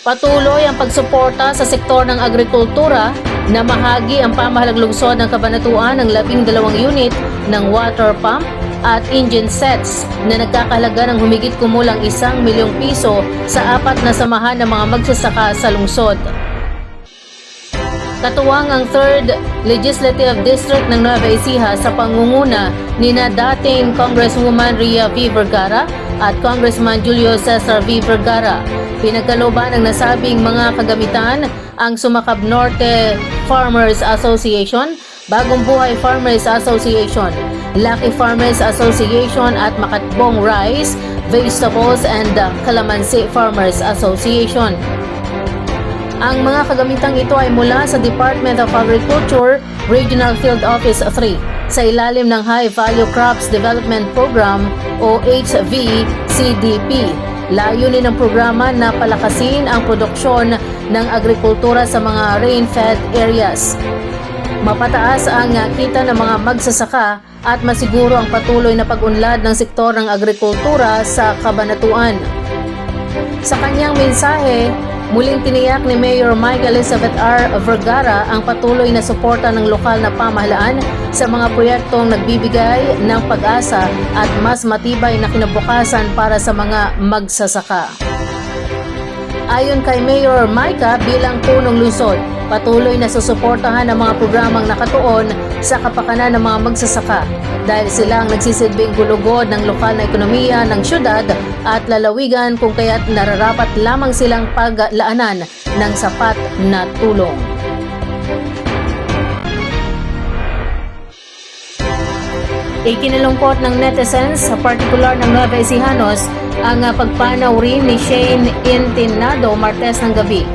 Patuloy ang pagsuporta sa sektor ng agrikultura na mahagi ang pamahalang lungsod ng kabanatuan ng labing dalawang unit ng water pump at engine sets na nagkakalaga ng humigit kumulang isang milyong piso sa apat na samahan ng mga magsasaka sa lungsod. Katuwang ang 3rd Legislative District ng Nueva Ecija sa pangunguna ni na dating Congresswoman Ria V. Vergara at Congressman Julio Cesar V. Vergara. Pinagkalooban ng nasabing mga kagamitan ang Sumakab Norte Farmers Association, Bagong Buhay Farmers Association, Lucky Farmers Association at Makatbong Rice, Vegetables and Calamansi Farmers Association. Ang mga kagamitang ito ay mula sa Department of Agriculture Regional Field Office 3 sa ilalim ng High Value Crops Development Program o HVCDP. Layunin ng programa na palakasin ang produksyon ng agrikultura sa mga rain-fed areas. Mapataas ang kita ng mga magsasaka at masiguro ang patuloy na pag-unlad ng sektor ng agrikultura sa kabanatuan. Sa kanyang mensahe, muling tiniyak ni Mayor Mike Elizabeth R. Vergara ang patuloy na suporta ng lokal na pamahalaan sa mga proyektong nagbibigay ng pag-asa at mas matibay na kinabukasan para sa mga magsasaka. Ayon kay Mayor Micah bilang punong lungsod, patuloy na susuportahan ang mga programang nakatuon sa kapakanan ng mga magsasaka dahil sila ang nagsisilbing gulugod ng lokal na ekonomiya ng syudad at lalawigan kung kaya't nararapat lamang silang paglaanan ng sapat na tulong. Ikinalungkot ng netizens, sa partikular ng Nueva Ecijanos, ang ah, pagpanaw rin ni Shane Intinado Martes ng gabi.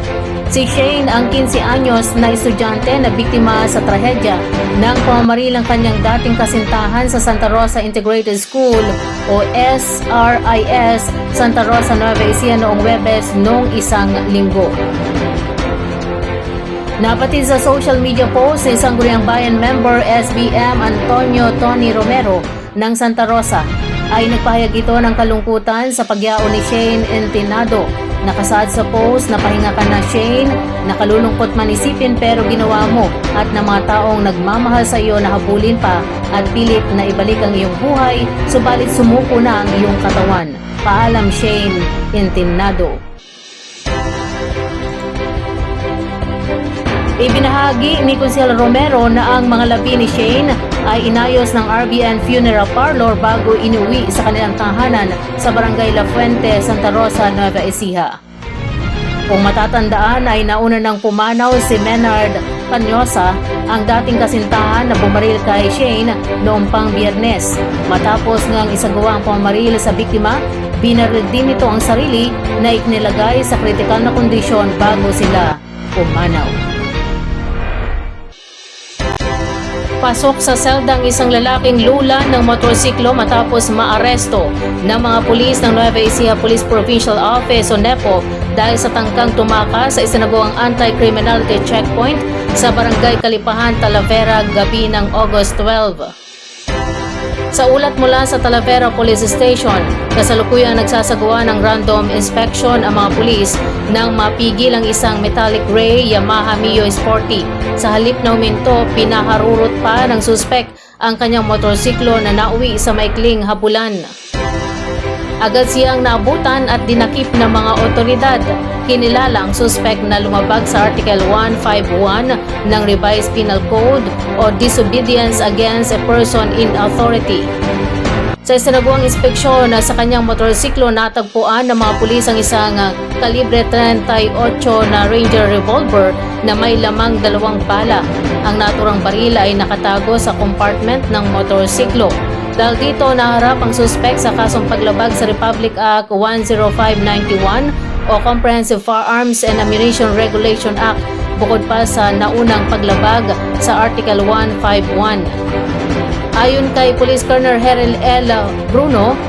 Si Shane ang 15 anyos na estudyante na biktima sa trahedya ng pamamarilang kanyang dating kasintahan sa Santa Rosa Integrated School o SRIS Santa Rosa Nueva Ecija noong Webes noong isang linggo. Napatid sa social media post ng isang Guriang Bayan member SBM Antonio Tony Romero ng Santa Rosa ay nagpahayag ito ng kalungkutan sa pagyao ni Shane Entinado. Nakasaad sa post na pahinga ka na Shane, nakalulungkot man isipin pero ginawa mo at na mga taong nagmamahal sa iyo na habulin pa at pilit na ibalik ang iyong buhay, subalit sumuko na ang iyong katawan. Paalam Shane Entinado. Ibinahagi ni Consel Romero na ang mga labi ni Shane ay inayos ng RBN Funeral Parlor bago inuwi sa kanilang tahanan sa Barangay La Fuente, Santa Rosa, Nueva Ecija. Kung matatandaan ay nauna nang pumanaw si Menard Canyosa, ang dating kasintahan na bumaril kay Shane noong pang biyernes. Matapos ngang isagawa ang pamaril sa biktima, binaril din ito ang sarili na ikinilagay sa kritikal na kondisyon bago sila pumanaw. Pasok sa seldang isang lalaking lula ng motorsiklo matapos maaresto ng mga pulis ng Nueva Ecija Police Provincial Office o NEPO dahil sa tangkang tumakas sa isinagawang anti-criminality checkpoint sa Barangay Kalipahan, Talavera gabi ng August 12. Sa ulat mula sa Talavera Police Station, kasalukuyang nagsasagawa ng random inspection ang mga pulis nang mapigil ang isang metallic gray Yamaha Mio Sporty. Sa halip na huminto, pinaharurot pa ng suspek ang kanyang motorsiklo na nauwi sa maikling habulan. Agad siyang naabutan at dinakip ng mga otoridad. Kinilala ang suspect na lumabag sa Article 151 ng Revised Penal Code o Disobedience Against a Person in Authority. Sa isinagawang inspeksyon na sa kanyang motorsiklo natagpuan ng mga pulis ang isang ah, kalibre 38 na Ranger revolver na may lamang dalawang bala. Ang naturang baril ay nakatago sa compartment ng motorsiklo. Dahil dito naharap ang suspect sa kasong paglabag sa Republic Act 10591 o Comprehensive Firearms and Ammunition Regulation Act bukod pa sa naunang paglabag sa Article 151. Ayon kay Police Colonel Herel L. Bruno,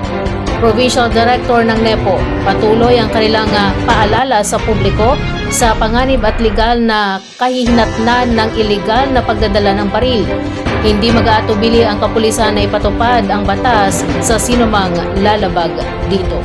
Provincial Director ng NEPO, patuloy ang kanilang ah, paalala sa publiko sa panganib at legal na kahihinatnan ng ilegal na pagdadala ng baril. Hindi mag-aatubili ang kapulisan na ipatupad ang batas sa sinumang lalabag dito.